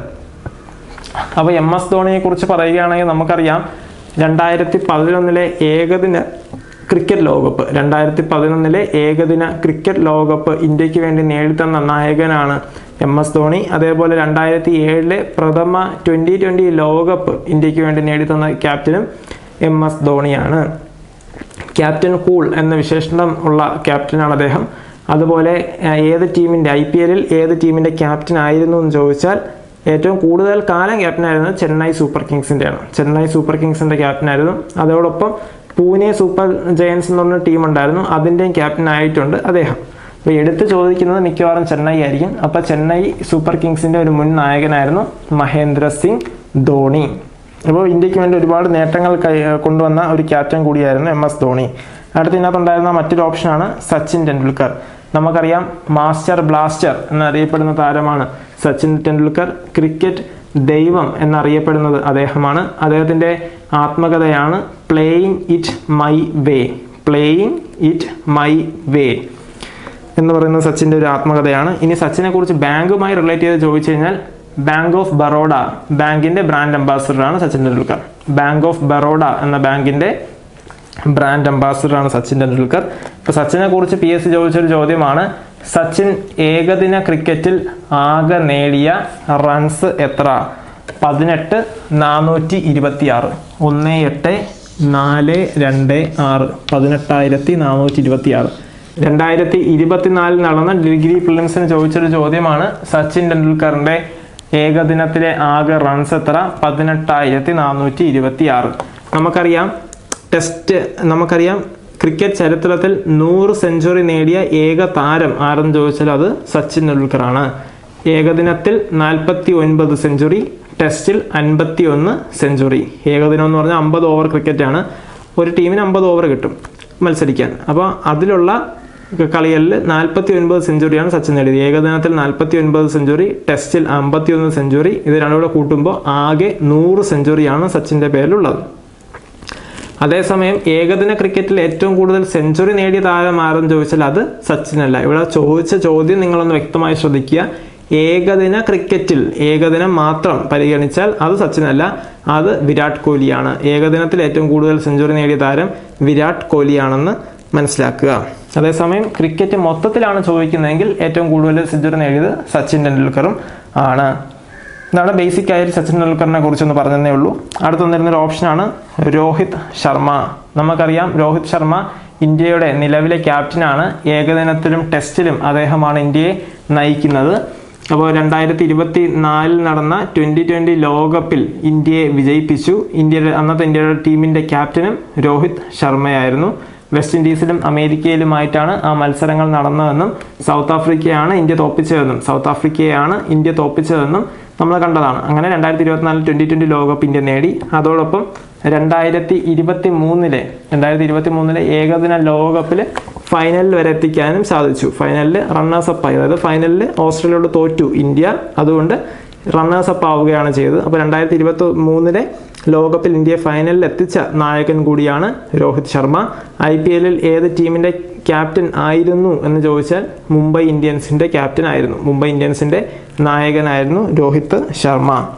അപ്പോൾ എം എസ് ധോണിയെ കുറിച്ച് പറയുകയാണെങ്കിൽ നമുക്കറിയാം രണ്ടായിരത്തി പതിനൊന്നിലെ ഏകദിന ക്രിക്കറ്റ് ലോകകപ്പ് രണ്ടായിരത്തി പതിനൊന്നിലെ ഏകദിന ക്രിക്കറ്റ് ലോകകപ്പ് ഇന്ത്യയ്ക്ക് വേണ്ടി നേടിത്തന്ന നായകനാണ് എം എസ് ധോണി. അതേപോലെ രണ്ടായിരത്തി ഏഴിലെ പ്രഥമ ട്വന്റി ട്വന്റി ലോകകപ്പ് ഇന്ത്യയ്ക്ക് വേണ്ടി നേടിത്തന്ന ക്യാപ്റ്റനും എം എസ് ധോണിയാണ്. ക്യാപ്റ്റൻ കൂൾ എന്ന വിശേഷണം ഉള്ള ക്യാപ്റ്റനാണ് അദ്ദേഹം. അതുപോലെ ഏത് ടീമിന്റെ ഐ പി എല്ലിൽ ഏത് ടീമിന്റെ ക്യാപ്റ്റൻ ആയിരുന്നു എന്ന് ചോദിച്ചാൽ ഏറ്റവും കൂടുതൽ കാലം ക്യാപ്റ്റൻ ക്യാപ്റ്റനായിരുന്നത് ചെന്നൈ സൂപ്പർ കിങ്സിന്റെയാണ് ചെന്നൈ സൂപ്പർ കിങ്സിന്റെ ക്യാപ്റ്റനായിരുന്നു അതോടൊപ്പം പൂനെ സൂപ്പർ ജയൻസ് എന്ന് പറഞ്ഞ ടീം ഉണ്ടായിരുന്നു. അതിന്റെയും ക്യാപ്റ്റൻ ആയിട്ടുണ്ട് അദ്ദേഹം. അപ്പോൾ എടുത്ത് ചോദിക്കുന്നത് മിക്കവാറും ചെന്നൈ ആയിരിക്കും. അപ്പോൾ ചെന്നൈ സൂപ്പർ കിങ്സിന്റെ ഒരു മുൻ നായകനായിരുന്നു മഹേന്ദ്ര സിംഗ് ധോണി. അപ്പോൾ ഇന്ത്യയ്ക്ക് വേണ്ടി ഒരുപാട് നേട്ടങ്ങൾ കൊണ്ടുവന്ന ഒരു ക്യാപ്റ്റൻ കൂടിയായിരുന്നു എം എസ് ധോണി. അടുത്ത ഇതിനകത്തുണ്ടായിരുന്ന മറ്റൊരു ഓപ്ഷനാണ് സച്ചിൻ ടെണ്ടുൽക്കർ. നമുക്കറിയാം മാസ്റ്റർ ബ്ലാസ്റ്റർ എന്നറിയപ്പെടുന്ന താരമാണ് സച്ചിൻ ടെണ്ടുൽക്കർ. ക്രിക്കറ്റ് ദൈവം എന്നറിയപ്പെടുന്നത് അദ്ദേഹമാണ്. അദ്ദേഹത്തിന്റെ ആത്മകഥയാണ് playing it my way playing it my way എന്ന് പറയുന്ന സച്ചിന്റെ ഒരു ആത്മകഥയാണ്. ഇനി സച്ചിനെ കുറിച്ച് ബാങ്കുമായി റിലേറ്റ് ചെയ്ത് ചോദിച്ചു കഴിഞ്ഞാൽ ബാങ്ക് ഓഫ് ബറോഡ ബാങ്കിന്റെ ബ്രാൻഡ് അംബാസിഡറാണ് സച്ചിൻ ടെണ്ടുൽക്കർ. ബാങ്ക് ഓഫ് ബറോഡ എന്ന ബാങ്കിന്റെ ബ്രാൻഡ് അംബാസിഡറാണ് സച്ചിൻ ടെണ്ടുൽക്കർ. ഇപ്പൊ സച്ചിനെ കുറിച്ച് പി എസ് ചോദിച്ചൊരു ചോദ്യമാണ് സച്ചിൻ ഏകദിന ക്രിക്കറ്റിൽ ആകെ നേടിയ റൺസ് എത്ര? പതിനെട്ട് നാനൂറ്റി ഇരുപത്തി ആറ് ഒന്ന് എട്ട് നാല് രണ്ട് ആറ്. പതിനെട്ടായിരത്തി നാനൂറ്റി ഇരുപത്തി ആറ് രണ്ടായിരത്തി ഇരുപത്തിനാലിൽ നടന്ന ഡിഗ്രി പ്രിലിംസിന് ചോദിച്ചൊരു ചോദ്യമാണ് സച്ചിൻ ടെണ്ടുൽക്കറിന്റെ ഏകദിനത്തിലെ ആകെ റൺസ് എത്ര? പതിനെട്ടായിരത്തി നാനൂറ്റി ഇരുപത്തി ആറ് നമുക്കറിയാം ടെസ്റ്റ് നമുക്കറിയാം ക്രിക്കറ്റ് ചരിത്രത്തിൽ നൂറ് സെഞ്ചുറി നേടിയ ഏക താരം ആരെന്ന് ചോദിച്ചാൽ അത് സച്ചിൻ ടെണ്ടുൽക്കറാണ്. ഏകദിനത്തിൽ നാൽപ്പത്തി ഒൻപത് സെഞ്ചുറി ടെസ്റ്റിൽ അൻപത്തി ഒന്ന് സെഞ്ചുറി ഏകദിനം എന്ന് പറഞ്ഞാൽ അമ്പത് ഓവർ ക്രിക്കറ്റാണ് ഒരു ടീമിന് അമ്പത് ഓവർ കിട്ടും മത്സരിക്കാൻ. അപ്പോൾ അതിലുള്ള കളികളിൽ നാൽപ്പത്തി ഒൻപത് സെഞ്ചുറിയാണ് സച്ചിൻ നേടിയത്. ഏകദിനത്തിൽ നാൽപ്പത്തി ഒൻപത് സെഞ്ചുറി ടെസ്റ്റിൽ അമ്പത്തി ഒന്ന് സെഞ്ചുറി. ഇത് രണ്ടും കൂടെ കൂട്ടുമ്പോൾ ആകെ നൂറ് സെഞ്ചുറിയാണ് സച്ചിന്റെ പേരിലുള്ളത്. അതേസമയം ഏകദിന ക്രിക്കറ്റിൽ ഏറ്റവും കൂടുതൽ സെഞ്ചുറി നേടിയ താരം ആരെന്ന് ചോദിച്ചാൽ അത് സച്ചിനല്ല. ഇവിടെ ചോദിച്ച ചോദ്യം നിങ്ങളൊന്ന് വ്യക്തമായി ശ്രദ്ധിക്കുക. ഏകദിന ക്രിക്കറ്റിൽ ഏകദിനം മാത്രം പരിഗണിച്ചാൽ അത് സച്ചിനല്ല അത് വിരാട് കോഹ്ലിയാണ്. ഏകദിനത്തിൽ ഏറ്റവും കൂടുതൽ സെഞ്ചുറി നേടിയ താരം വിരാട് കോഹ്ലിയാണെന്ന് മനസ്സിലാക്കുക. അതേസമയം ക്രിക്കറ്റ് മൊത്തത്തിലാണ് ചോദിക്കുന്നതെങ്കിൽ ഏറ്റവും കൂടുതൽ സെഞ്ചുറി നേടിയത് സച്ചിൻ ടെണ്ടുൽക്കറും ആണ്. ഇതാണ് ബേസിക് ആയിട്ട് സച്ചിൻ ടെണ്ടുൽക്കറിനെ കുറിച്ചൊന്ന് പറഞ്ഞതേ ഉള്ളൂ. അടുത്ത് വന്നിരുന്നൊരു ഓപ്ഷനാണ് രോഹിത് ശർമ്മ. നമുക്കറിയാം രോഹിത് ശർമ്മ ഇന്ത്യയുടെ നിലവിലെ ക്യാപ്റ്റനാണ് ഏകദിനത്തിലും ടെസ്റ്റിലും അദ്ദേഹമാണ് ഇന്ത്യയെ നയിക്കുന്നത്. അപ്പോൾ രണ്ടായിരത്തി ഇരുപത്തി നാലിൽ നടന്ന ട്വന്റി ട്വന്റി ലോകകപ്പിൽ ഇന്ത്യയെ വിജയിപ്പിച്ചു. ഇന്ത്യയുടെ അന്നത്തെ ഇന്ത്യയുടെ ടീമിന്റെ ക്യാപ്റ്റനും രോഹിത് ശർമ്മയായിരുന്നു. വെസ്റ്റ് ഇൻഡീസിലും അമേരിക്കയിലുമായിട്ടാണ് ആ മത്സരങ്ങൾ നടന്നതെന്നും സൗത്ത് ആഫ്രിക്കയാണ് ഇന്ത്യ തോപ്പിച്ചതെന്നും സൗത്ത് ആഫ്രിക്കയാണ് ഇന്ത്യ തോപ്പിച്ചതെന്നും നമ്മൾ കണ്ടതാണ്. അങ്ങനെ രണ്ടായിരത്തി ഇരുപത്തിനാലിൽ ട്വന്റി ട്വന്റി ലോകകപ്പ് ഇന്ത്യ നേടി. അതോടൊപ്പം രണ്ടായിരത്തി ഇരുപത്തി മൂന്നിലെ രണ്ടായിരത്തി ഇരുപത്തി മൂന്നിലെ ഏകദിന ലോകകപ്പിൽ ഫൈനലിൽ വരെ എത്തിക്കാനും സാധിച്ചു. ഫൈനലിൽ റണ്ണേഴ്സ് അപ്പ് ആയി. അതായത് ഫൈനലിൽ ഓസ്ട്രേലിയയോട് തോറ്റു ഇന്ത്യ. അതുകൊണ്ട് റണ്ണേഴ്സ് അപ്പ് ആവുകയാണ് ചെയ്തത്. അപ്പോൾ രണ്ടായിരത്തി ഇരുപത്തി മൂന്നിലെ ലോകകപ്പിൽ ഇന്ത്യയെ ഫൈനലിൽ എത്തിച്ച നായകൻ കൂടിയാണ് രോഹിത് ശർമ്മ. ഐ പി എല്ലിൽ ഏത് ടീമിന്റെ ക്യാപ്റ്റൻ ആയിരുന്നു എന്ന് ചോദിച്ചാൽ മുംബൈ ഇന്ത്യൻസിന്റെ ക്യാപ്റ്റൻ ആയിരുന്നു. മുംബൈ ഇന്ത്യൻസിന്റെ നായകനായിരുന്നു രോഹിത് ശർമ്മ.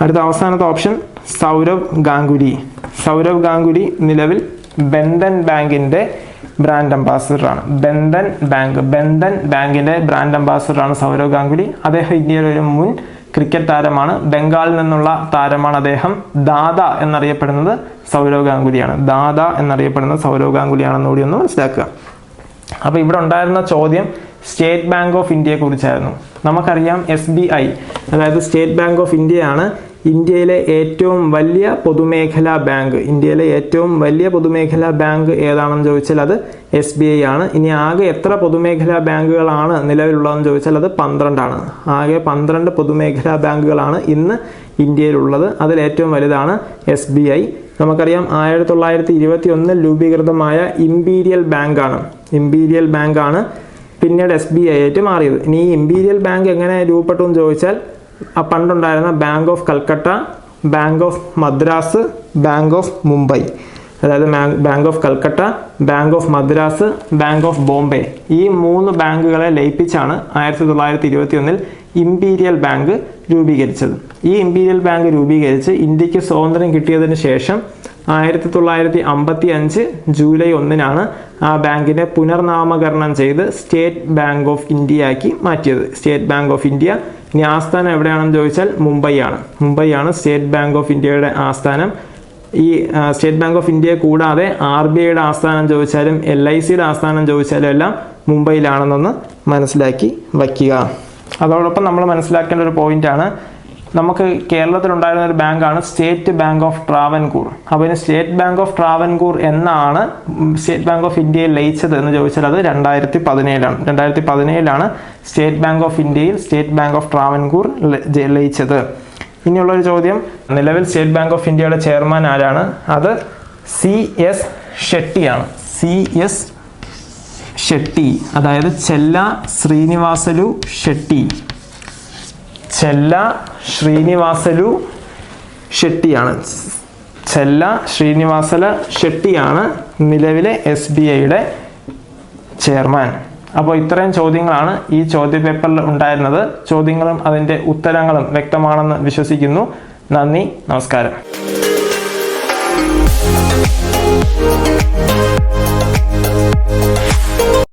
അടുത്ത അവസാനത്തെ ഓപ്ഷൻ സൗരവ് ഗാംഗുലി. സൗരവ് ഗാംഗുലി നിലവിൽ ബന്ധൻ ബാങ്കിന്റെ ബ്രാൻഡ് അംബാസിഡറാണ് ബന്ധൻ ബാങ്ക്. ബന്ധൻ ബാങ്കിന്റെ ബ്രാൻഡ് അംബാസിഡറാണ് സൗരവ് ഗാംഗുലി. അദ്ദേഹം ഇന്ത്യയിലെ ഒരു മുൻ ക്രിക്കറ്റ് താരമാണ്. ബംഗാളിൽ നിന്നുള്ള താരമാണ് അദ്ദേഹം. ദാദ എന്നറിയപ്പെടുന്നത് സൗരവ് ഗാംഗുലിയാണ്. ദാദ എന്നറിയപ്പെടുന്നത് സൗരവ് ഗാംഗുലിയാണെന്ന് കൂടി ഒന്ന് മനസ്സിലാക്കുക. അപ്പോൾ ഇവിടെ ഉണ്ടായിരുന്ന ചോദ്യം സ്റ്റേറ്റ് ബാങ്ക് ഓഫ് ഇന്ത്യയെ കുറിച്ചായിരുന്നു നമുക്കറിയാം എസ് ബി ഐ അതായത് സ്റ്റേറ്റ് ബാങ്ക് ഓഫ് ഇന്ത്യയാണ് ഇന്ത്യയിലെ ഏറ്റവും വലിയ പൊതുമേഖലാ ബാങ്ക്. ഇന്ത്യയിലെ ഏറ്റവും വലിയ പൊതുമേഖലാ ബാങ്ക് ഏതാണെന്ന് ചോദിച്ചാൽ അത് എസ് ബി ഐ ആണ്. ഇനി ആകെ എത്ര പൊതുമേഖലാ ബാങ്കുകളാണ് നിലവിലുള്ളതെന്ന് ചോദിച്ചാൽ അത് പന്ത്രണ്ടാണ്. ആകെ പന്ത്രണ്ട് പൊതുമേഖലാ ബാങ്കുകളാണ് ഇന്ന് ഇന്ത്യയിലുള്ളത്. അതിൽ ഏറ്റവും വലുതാണ് എസ് ബി ഐ നമുക്കറിയാം ആയിരത്തി തൊള്ളായിരത്തി ഇരുപത്തി ഒന്നിൽ രൂപീകൃതമായ ഇമ്പീരിയൽ ബാങ്കാണ് ഇമ്പീരിയൽ ബാങ്കാണ് പിന്നീട് എസ് ബി ഐ ആയിട്ട് മാറിയത്. ഇനി ഈ ഇമ്പീരിയൽ ബാങ്ക് എങ്ങനെ രൂപപ്പെട്ടു എന്ന് ചോദിച്ചാൽ പണ്ടുണ്ടായിരുന്ന bank of Calcutta bank of Madras bank of Mumbai അതായത് bank of Calcutta bank of Madras bank of Bombay ഈ മൂന്ന് ബാങ്കുകളെ ലയിപ്പിച്ചാണ് ആയിരത്തി തൊള്ളായിരത്തി ഇരുപത്തി ഒന്നിൽ ഇമ്പീരിയൽ ബാങ്ക് രൂപീകരിച്ചത്. ഈ ഇമ്പീരിയൽ ബാങ്ക് രൂപീകരിച്ച് ഇന്ത്യയ്ക്ക് സ്വാതന്ത്ര്യം കിട്ടിയതിന് ശേഷം ആയിരത്തി തൊള്ളായിരത്തി അമ്പത്തി അഞ്ച് ജൂലൈ ഒന്നിനാണ് ആ ബാങ്കിനെ പുനർനാമകരണം ചെയ്ത് സ്റ്റേറ്റ് ബാങ്ക് ഓഫ് ഇന്ത്യ ആക്കി മാറ്റിയത്. സ്റ്റേറ്റ് ബാങ്ക് ഓഫ് ഇന്ത്യ ഇനി ആസ്ഥാനം എവിടെയാണെന്ന് ചോദിച്ചാൽ മുംബൈ ആണ് മുംബൈ ആണ് സ്റ്റേറ്റ് ബാങ്ക് ഓഫ് ഇന്ത്യയുടെ ആസ്ഥാനം. ഈ സ്റ്റേറ്റ് ബാങ്ക് ഓഫ് ഇന്ത്യയെ കൂടാതെ ആർ ബി ഐയുടെ ആസ്ഥാനം ചോദിച്ചാലും എൽ ഐ സിയുടെ ആസ്ഥാനം ചോദിച്ചാലും എല്ലാം മുംബൈയിലാണെന്നൊന്ന് മനസ്സിലാക്കി വയ്ക്കുക. അതോടൊപ്പം നമ്മൾ മനസ്സിലാക്കേണ്ട ഒരു പോയിന്റാണ് നമുക്ക് കേരളത്തിലുണ്ടായിരുന്ന ഒരു ബാങ്കാണ് സ്റ്റേറ്റ് ബാങ്ക് ഓഫ് ട്രാവൻകൂർ. അപ്പോൾ ഇനി സ്റ്റേറ്റ് ബാങ്ക് ഓഫ് ട്രാവൻകൂർ എന്നാണ് സ്റ്റേറ്റ് ബാങ്ക് ഓഫ് ഇന്ത്യയിൽ ലയിച്ചത് എന്ന് ചോദിച്ചാൽ അത് രണ്ടായിരത്തി പതിനേഴാണ് രണ്ടായിരത്തി പതിനേഴിലാണ് സ്റ്റേറ്റ് ബാങ്ക് ഓഫ് ഇന്ത്യയിൽ സ്റ്റേറ്റ് ബാങ്ക് ഓഫ് ട്രാവൻകൂർ ലയിച്ചത്. ഇനിയുള്ള ഒരു ചോദ്യം. നിലവിൽ സ്റ്റേറ്റ് ബാങ്ക് ഓഫ് ഇന്ത്യയുടെ ചെയർമാൻ ആരാണ്? അത് C S ഷെട്ടിയാണ്. C S Shetty. അതായത് ചെല്ല ശ്രീനിവാസലു ഷെട്ടി. ചെല്ല ശ്രീനിവാസലു ഷെട്ടിയാണ്. ചെല്ല ശ്രീനിവാസല ഷെട്ടിയാണ് നിലവിലെ എസ് ബി ഐയുടെ ചെയർമാൻ. അപ്പോൾ ഇത്രയും ചോദ്യങ്ങളാണ് ഈ ചോദ്യ പേപ്പറിൽ ഉണ്ടായിരുന്നത്. ചോദ്യങ്ങളും അതിന്റെ ഉത്തരങ്ങളും വ്യക്തമാണെന്ന് വിശ്വസിക്കുന്നു. നന്ദി നമസ്കാരം.